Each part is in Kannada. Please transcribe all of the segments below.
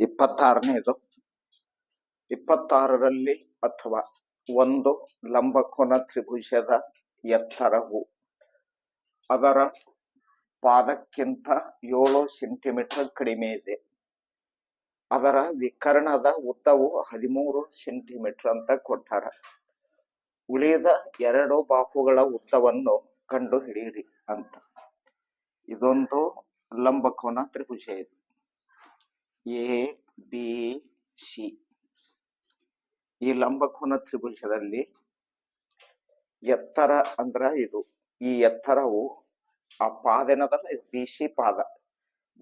ಇಪ್ಪತ್ತಾರನೇದು. ಇಪ್ಪತ್ತಾರರಲ್ಲಿ ಅಥವಾ ಒಂದು ಲಂಬಕೋನ ತ್ರಿಭುಜದ ಎತ್ತರವು. ಅದರ ಪಾದಕ್ಕಿಂತ ಏಳು ಸೆಂಟಿಮೀಟರ್ ಕಡಿಮೆ ಇದೆ. ಅದರ ವಿಕರ್ಣದ ಉದ್ದವು ಹದಿಮೂರು ಸೆಂಟಿಮೀಟರ್ ಅಂತ ಕೊಟ್ಟಾರ. ಉಳಿದ ಎರಡು ಬಾಹುಗಳ ಉದ್ದವನ್ನು ಕಂಡು ಹಿಡಿಯಿರಿ ಅಂತ. ಇದೊಂದು ಲಂಬಕೋನ ತ್ರಿಭುಜ ಇದು. ಎ ಬಿ ಸಿ ಈ ಲಂಬಕೋನ ತ್ರಿಭುಜದಲ್ಲಿ ಎತ್ತರ ಅಂದ್ರ ಇದು. ಈ ಎತ್ತರವು ಆ ಪಾದ ಏನದಲ್ಲ ಬಿ ಸಿ ಪಾದ.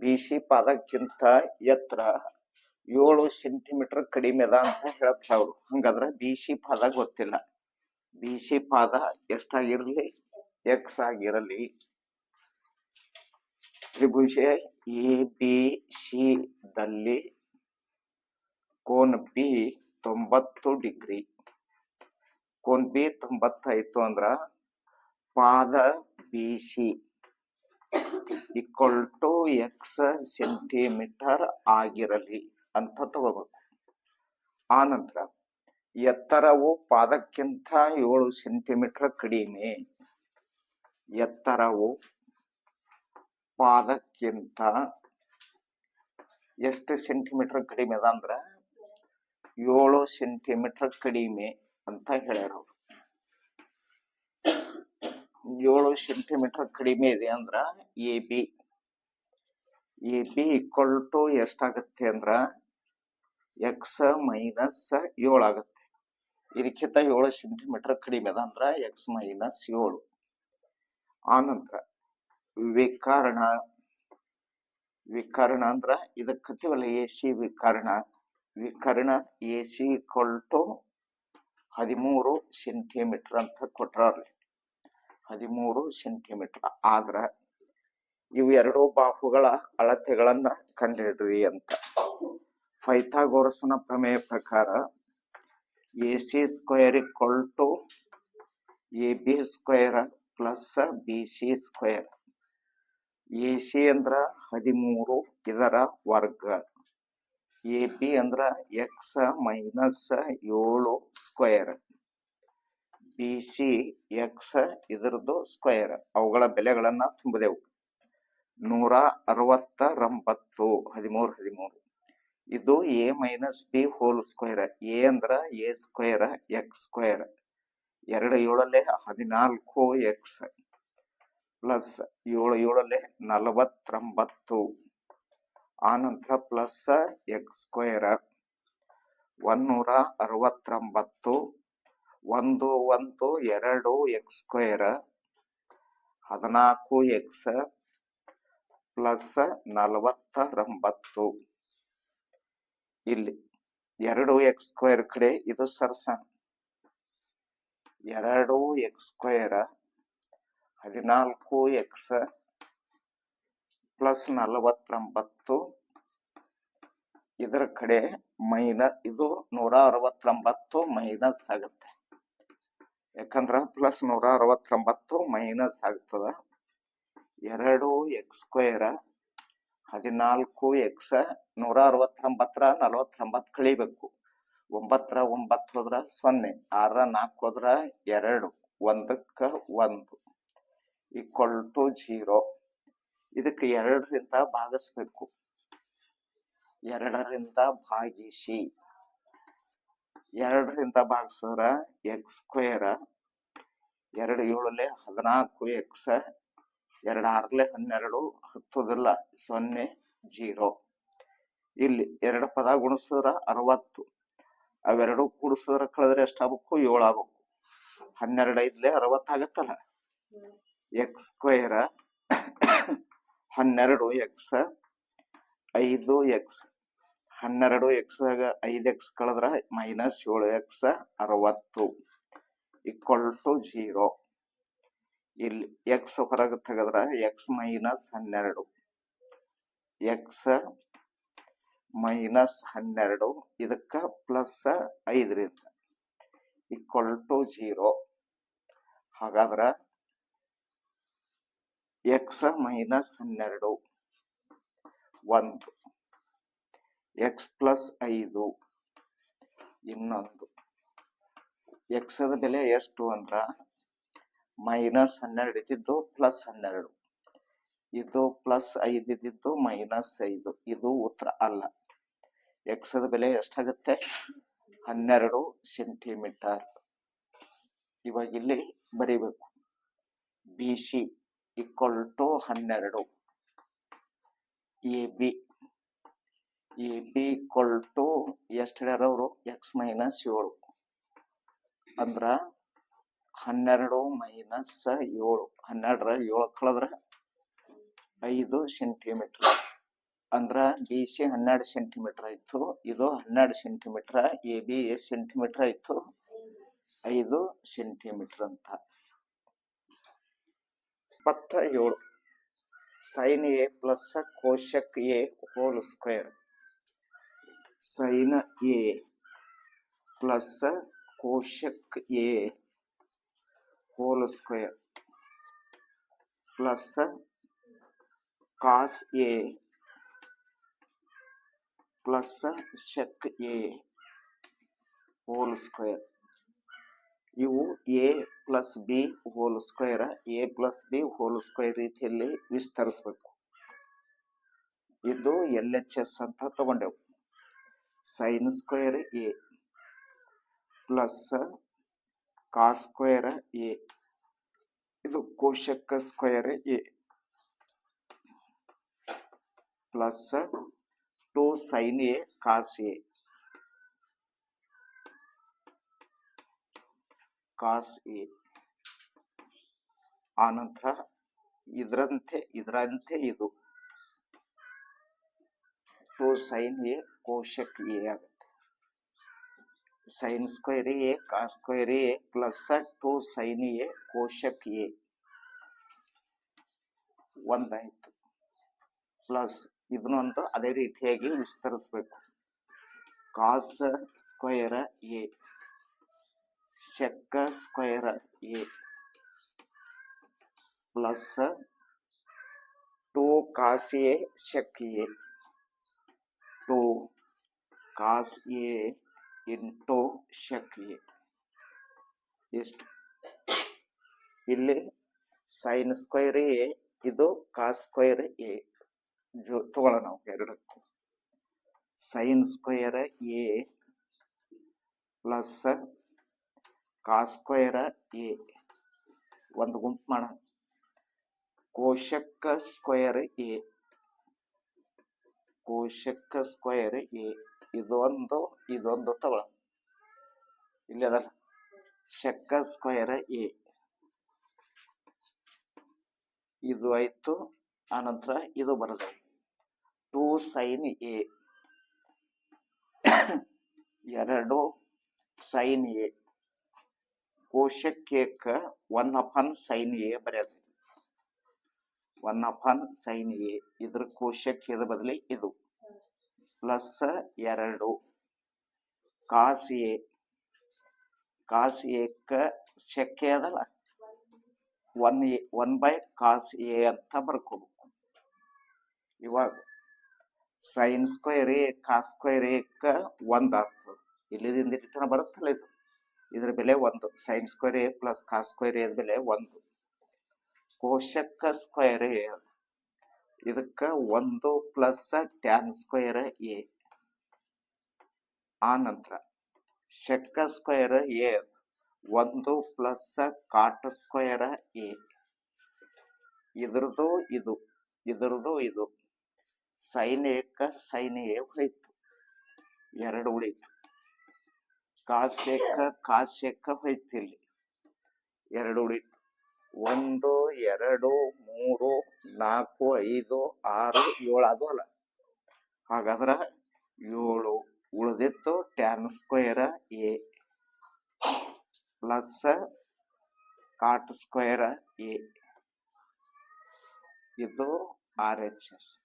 ಬಿ ಸಿ ಪಾದಕ್ಕಿಂತ ಎತ್ತರ. ಏಳು ಸೆಂಟಿಮೀಟರ್ ಕಡಿಮೆ ಅದ ಅಂತ ಹೇಳ್ತಾರೆ ಅವರು. ಹಂಗಾದ್ರೆ ಬಿ ಸಿ ಪಾದ ಗೊತ್ತಿಲ್ಲ. ಬಿ ಸಿ ಪಾದ ಎಷ್ಟಾಗಿರಲಿ? ಎಕ್ಸ್ ಆಗಿರಲಿ. ತ್ರಿಭುಜ ಎ, ಬಿ, ಸಿ ದಲ್ಲಿ ಕೋನ್ ಬಿ ತೊಂಬತ್ತು ಡಿಗ್ರಿ. ಕೋನ್ ಬಿ ತೊಂಬತ್ತಾಯ್ತು ಅಂದ್ರ ಪಾದ B C equal to X centimetre ಆಗಿರಲಿ ಅಂತ ತಗೋಬೇಕು. ಆನಂತರ ನಂತರ ಎತ್ತರವು ಪಾದಕ್ಕಿಂತ ಏಳು ಸೆಂಟಿಮೀಟರ್ ಕಡಿಮೆ. ಎತ್ತರವು ಪಾದಕ್ಕಿಂತ ಎಷ್ಟು ಸೆಂಟಿಮೀಟರ್ ಕಡಿಮೆ ಅದ ಅಂದ್ರೆ ಏಳು ಸೆಂಟಿಮೀಟರ್ ಕಡಿಮೆ ಅಂತ ಹೇಳ್ಯಾರ ಅವರು. ಏಳು ಸೆಂಟಿಮೀಟರ್ ಕಡಿಮೆ ಇದೆ ಅಂದ್ರ A B A B equal to ಎಷ್ಟಾಗತ್ತೆ ಅಂದ್ರ ಎಕ್ಸ್ ಮೈನಸ್ ಏಳು ಆಗತ್ತೆ. ಇದಕ್ಕಿಂತ ಏಳು ಸೆಂಟಿಮೀಟರ್ ಕಡಿಮೆ ಅದ ಅಂದ್ರ ಎಕ್ಸ್ ಮೈನಸ್ ಏಳು. ಆನಂತರ ವಿಕರ್ಣ. ವಿಕರ್ಣ ಅಂದ್ರ ಇದಕ್ ಕತಿವಲ್ಲ ಎ ಸಿ ವಿಕರ್ಣ. ವಿಕರ್ಣ ಎ ಸಿ ಕೊಲ್ಟು ಹದಿಮೂರು ಸೆಂಟಿಮೀಟರ್ ಅಂತ ಕೊಟ್ರಲ್ಲಿ ಹದಿಮೂರು ಸೆಂಟಿಮೀಟರ್ ಆದ್ರ ಇವು ಎರಡು ಬಾಹುಗಳ ಅಳತೆಗಳನ್ನ ಕಂಡುಹಿಡ್ರಿ ಅಂತ. ಫೈಥಾಗೋರಸನ ಪ್ರಮೇಯ ಪ್ರಕಾರ A C square ಕೊಲ್ಟು A B square plus B C square. A C ಅಂದ್ರ ಹದಿಮೂರು, ಇದರ ವರ್ಗ. ಎ ಬಿ ಅಂದ್ರ ಎಕ್ಸ್ ಮೈನಸ್ ಏಳು ಸ್ಕ್ವೇರ್ ಬಿ ಸಿ ಎಕ್ಸ್ ಇದರದ್ದು ಸ್ಕ್ವೇರ್ ಅವುಗಳ ಬೆಲೆಗಳನ್ನ ತುಂಬಿದೆವು. ನೂರ ಅರವತ್ತರಂಬತ್ತು, ಹದಿಮೂರು ಹದಿಮೂರು. ಇದು A minus B whole square A ಅಂದ್ರ ಎ ಸ್ಕ್ವೇರ್ ಎಕ್ಸ್ ಸ್ಕ್ವೇರ್ ಎರಡು ಏಳಲ್ಲೇ ಹದಿನಾಲ್ಕು ಎಕ್ಸ್ ಪ್ಲಸ್ ಏಳು ಏಳಲ್ಲಿ ನಲವತ್ತೊಂಬತ್ತು. ಆನಂತರ ಪ್ಲಸ್ ಎಕ್ಸ್ ಸ್ಕ್ವೇರ್ ಒನ್ನೂರ ಅರವತ್ತೊಂಬತ್ತು. ಒಂದು ಒಂದು ಎರಡು ಎಕ್ಸ್ ಸ್ಕ್ವೇರ್ ಹದಿನಾಲ್ಕು ಎಕ್ಸ್ ಪ್ಲಸ್ ನಲವತ್ತೊಂಬತ್ತು. ಇಲ್ಲಿ ಎರಡು ಎಕ್ಸ್ ಸ್ಕ್ವೇರ್ ಕಡೆ ಇದು ಸರ್ಸನ್ ಎರಡು ಎಕ್ಸ್ ಸ್ಕ್ವೇರ್ ಹದಿನಾಲ್ಕು ಎಕ್ಸ್ ಪ್ಲಸ್ ನಲವತ್ತೊಂಬತ್ತು. ಇದರ ಕಡೆ ಮೈನ ಇದು ನೂರ ಅರವತ್ತೊಂಬತ್ತು ಮೈನಸ್ ಆಗುತ್ತೆ. ಯಾಕಂದ್ರೆ ಪ್ಲಸ್ ನೂರ ಅರವತ್ತೊಂಬತ್ತು ಮೈನಸ್ ಆಗ್ತದ. ಎರಡು ಎಕ್ಸ್ ಸ್ಕ್ವೇರ್ ಹದಿನಾಲ್ಕು ಎಕ್ಸ್ ನೂರ ಅರವತ್ತೊಂಬತ್ತರ ನಲವತ್ತೊಂಬತ್ತು ಕಳಿಬೇಕು. ಒಂಬತ್ತರ ಒಂಬತ್ತು ಹೋದ್ರ ಸೊನ್ನೆ ಆರ ನಾಲ್ಕು ಹೋದ್ರ ಎರಡು, ಒಂದಕ್ಕ ಒಂದು. Equal to zero. ಇದಕ್ಕೆ ಎರಡರಿಂದ ಭಾಗಿಸ್ಬೇಕು. ಎರಡರಿಂದ ಭಾಗಿಸಿ. ಎರಡರಿಂದ ಭಾಗಿಸಿದ್ರ ಎಕ್ಸ್ ಸ್ಕ್ವೇರ್ ಎರಡು ಏಳಲೆ ಹದಿನಾಲ್ಕು ಎಕ್ಸ್ ಎರಡು ಆರ್ಲೆ ಹನ್ನೆರಡು, ಹತ್ತುದಿಲ್ಲ, ಸೊನ್ನೆ, ಜೀರೋ. ಇಲ್ಲಿ ಎರಡು ಪದ ಗುಣಿಸಿದ್ರ ಅರವತ್ತು. ಅವೆರಡು ಕೂಡಿಸಿದ್ರ ಕಳೆದ್ರೆ ಎಷ್ಟಾಗಬೇಕು? ಏಳು ಆಗ್ಬೇಕು ಹನ್ನೆರಡು ಐದ್ಲೆ ಅರವತ್ತಾಗತ್ತಲ್ಲ ಎಕ್ಸ್ ಸ್ಕ್ವೇರ್ ಹನ್ನೆರಡು ಎಕ್ಸ್ ಐದು ಎಕ್ಸ್ ಹನ್ನೆರಡು ಎಕ್ಸ್ ಐದು ಎಕ್ಸ್ ಕಳೆದ್ರೆ ಮೈನಸ್ ಏಳು ಎಕ್ಸ್ ಅರವತ್ತು ಈಕ್ವಲ್ ಟು ಜೀರೋ ಇಲ್ಲಿ ಎಕ್ಸ್ ಹೊರಗೆ ತೆಗೆದ್ರೆ ಎಕ್ಸ್ ಮೈನಸ್ ಹನ್ನೆರಡು. ಎಕ್ಸ್ ಮೈನಸ್ ಹನ್ನೆರಡು, ಇದಕ್ಕೆ ಪ್ಲಸ್ ಐದರಿಂದ ಈಕ್ವಲ್ ಟು ಜೀರೋ ಹಾಗಾದ್ರ ಎಕ್ಸ್ ಮೈನಸ್ ಹನ್ನೆರಡು. ಒಂದು. ಎಕ್ಸ್ ಪ್ಲಸ್ ಐದು. ಇನ್ನೊಂದು. ಎಕ್ಸದ ಬೆಲೆ ಎಷ್ಟು ಅಂದ್ರ? ಮೈನಸ್ ಹನ್ನೆರಡು ಇದ್ದಿದ್ದು ಪ್ಲಸ್ ಹನ್ನೆರಡು. ಇದು ಪ್ಲಸ್ ಐದು ಇದ್ದಿದ್ದು ಮೈನಸ್ ಐದು. ಇದು ಉತ್ತರ ಅಲ್ಲ. ಎಕ್ಸದ ಬೆಲೆ ಎಷ್ಟಾಗುತ್ತೆ? ಹನ್ನೆರಡು ಸೆಂಟಿಮೀಟರ್ ಇವಾಗ ಇಲ್ಲಿ ಬರೀಬೇಕು. ಬಿ ಸಿ ಈಕ್ವಲ್ ಟು ಹನ್ನೆರಡು. A B A B equal to ಎಷ್ಟು ಹೇಳ್ಯಾರ ಅವರು? ಎಕ್ಸ್ ಮೈನಸ್ ಏಳು. ಅಂದ್ರ ಹನ್ನೆರಡು ಮೈನಸ್ ಏಳು. ಹನ್ನೆರಡರ ಏಳು ಕಳೆದ್ರ ಐದು ಸೆಂಟಿಮೀಟರ್. ಅಂದ್ರ ಬಿ ಸಿ ಹನ್ನೆರಡು ಸೆಂಟಿಮೀಟರ್ ಆಯ್ತು. ಇದು ಹನ್ನೆರಡು ಸೆಂಟಿಮೀಟರ್, ಎ ಬಿ ಎಷ್ಟು ಸೆಂಟಿಮೀಟರ್ ಆಯ್ತು? ಐದು ಸೆಂಟಿಮೀಟರ್ ಅಂತ. ಇಪ್ಪತ್ತ ಏಳು sine A plus cosec A whole square sine A plus cosec A whole square plus cos A plus sec A whole square ಇವು A plus B whole square A plus B whole square ರೀತಿಯಲ್ಲಿ ವಿಸ್ತರಿಸ್ಬೇಕು. ಇದು ಎಲ್ ಎಚ್ ಎಸ್ ಅಂತ ತಗೊಂಡೆವು. Sine square A plus cos square A ಇದು cosec square A plus two sine A cos A cos A. ಆನಂತರ ಇದರಂತೆ ಇದರಂತೆ ಇದು. Two sine A cosec A ಆಗುತ್ತೆ. Sine square A cos square A plus two sine A cosec A. ಒಂದಾಯ್ತು. Plus ಇದನ್ನೊಂದು ಅದೇ ರೀತಿಯಾಗಿ ವಿಸ್ತರಿಸ್ಬೇಕು. Cos square A. Sec square A plus two cos A sec A two cos A into sec A ಎಷ್ಟು ಇಲ್ಲಿ ಸೈನ್ ಸ್ಕ್ವೇರ್ ಎ ಇದು ಕಾಸ್ ಸ್ಕ್ವೇರ್ ಎ ಜೋ, ತಗೊಳ್ಳೋಣ ನಾವು ಎರಡಕ್ಕೂ. Sine square A plus cos square A. ಒಂದು ಗುಂಪು ಮಾಡೋಣ cosec square A. Cosec square A. ಇದೊಂದು ಇದೊಂದು ತಗೊಳ ಇಲ್ಲಿ ಅದಲ್ಲ. Sec square A. ಇದು ಆಯ್ತು. ಆನಂತರ ಇದು ಬರೋದು. Two sine A. ಎರಡು ಸೈನ್ ಎ. ಕೋಶಕ್ಕೇಕ ಒನ್ ಅಪಾನ್ ಸೈನ್ ಎ ಬರೆಯೋದು ಒನ್ ಅಪಾನ್ ಸೈನ್ ಎ ಇದ್ರ ಕೋಶಕ್ಕೆ ಬದಲಿ ಇದು. ಪ್ಲಸ್ ಎರಡು. ಕಾಸ್ ಎ ಕಾಸ್ ಎಕ್ಕ ಶಕ್ಕೆ ಅದಲ್ಲ. One A, one by cos A ಅಂತ ಬರ್ಕೋಬೇಕು. ಇವಾಗ sine square A cos square ಎಕ್ಕ ಒಂದ್ ಆಗ್ತದೆ ಇಲ್ಲಿದಿಂದ ಇಲ್ಲಿ ತನಕ ಬರುತ್ತಲ್ಲ ಇದು. ಇದ್ರ ಬೆಲೆ ಒಂದು. Sine square A plus cos square A ಬೆಲೆ ಒಂದು. ಕೋಶಕ ಸ್ಕ್ವೇರ್ ಎ ಇದಕ್ಕ ಒಂದು ಪ್ಲಸ್ ಟ್ಯಾನ್ ಸ್ಕ್ವೇರ್ ಎ ಆ ನಂತರ ಶೆಕ್ಕ ಸ್ಕ್ವೇರ್ ಎ ಒಂದು ಪ್ಲಸ್ ಕಾಟ್ ಸ್ಕ್ವೇರ್ ಎ ಇದ್ರದ್ದು ಇದು ಇದ್ರದ್ದು ಇದು. ಸೈನ್ ಎಕ್ಕ ಸೈನ್ ಎ ಹೋಯ್ತು. ಎರಡು ಉಳಿತು. ಕಾಸೇಕ ಕಾಸ್ಯಕ್ಕ ಹೊಯ್ತಿಲ್ಲಿ ಎರಡು ಉಳಿತು. ಒಂದು, ಎರಡು, ಮೂರು, ನಾಲ್ಕು, ಐದು, ಆರು, ಏಳು ಅದು ಅಲ್ಲ. ಹಾಗಾದ್ರ ಏಳು ಉಳಿದಿತ್ತು tan square A plus cot square A ಇದು ಆರ್ ಎಚ್ ಎಸ್